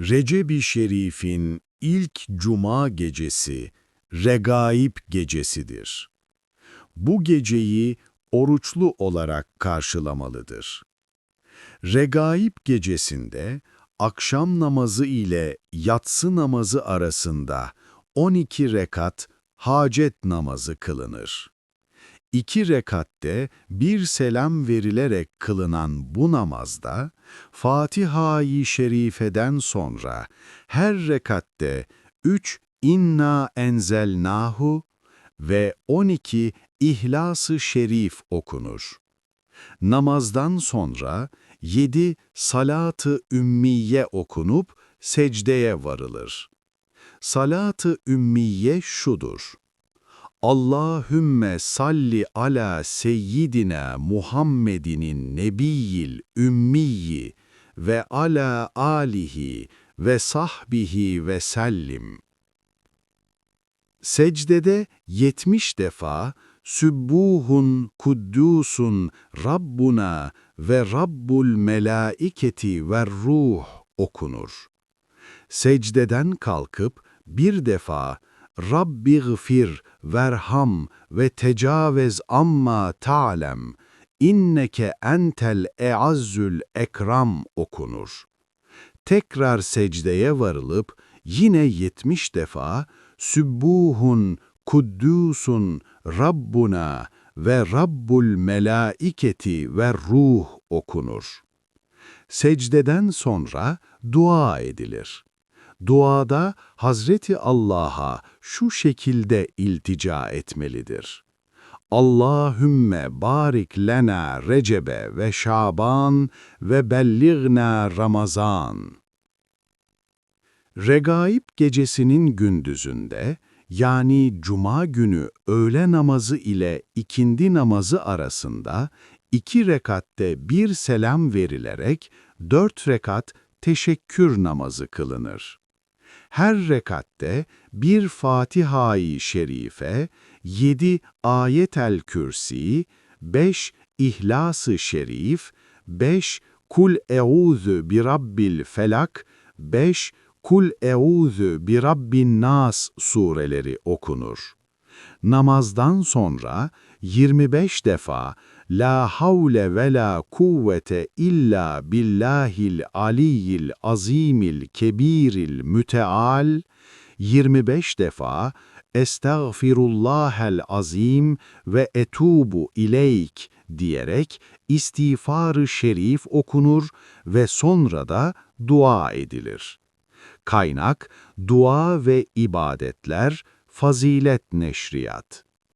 Recep-i Şerif'in ilk cuma gecesi Regaib gecesidir. Bu geceyi oruçlu olarak karşılamalıdır. Regaib gecesinde akşam namazı ile yatsı namazı arasında 12 rekat hacet namazı kılınır. İki rekatte bir selam verilerek kılınan bu namazda, Fatiha-i Şerife'den sonra her rekatte üç İnna enzelnahu ve 12 İhlas-ı Şerif okunur. Namazdan sonra yedi Salat-ı Ümmiye okunup secdeye varılır. Salat-ı Ümmiye şudur. Allahümme salli ala seyyidina Muhammedinin nebiyil ümmiyyi ve ala alihi ve sahbihi ve sellim. Secdede 70 defa Sübbuhun kuddusun Rabbuna ve Rabbul melaiketi ve ruh okunur. Secdeden kalkıp bir defa Rabbi gfir, verham ve tecavüz amma ta'lem, inneke entel eazzül ekram okunur. Tekrar secdeye varılıp yine 70 defa Sübbuhun, Kuddusun, Rabbuna ve Rabbul melaiketi ve ruh okunur. Secdeden sonra dua edilir. Duada Hazreti Allah'a şu şekilde iltica etmelidir. Allahümme barik lena Recebe ve Şaban ve belliğna Ramazan. Regaib gecesinin gündüzünde, yani cuma günü öğle namazı ile ikindi namazı arasında iki rekatte bir selam verilerek dört rekat teşekkür namazı kılınır. Her rekatte bir Fatiha-i Şerife, yedi Ayet-el Kürsi, beş İhlas-ı Şerif, beş Kul eûzü bi Rabbil Felak, beş Kul eûzü bi Rabbin Nas sureleri okunur. Namazdan sonra 25 defa La havle ve la kuvvete illa billahil aliyyil azimil kebiril müteal 25 defa Estağfirullahel azim ve etubu ileyk diyerek istiğfar-ı şerif okunur ve sonra da dua edilir. Kaynak, dua ve ibadetler, fazilet neşriyat.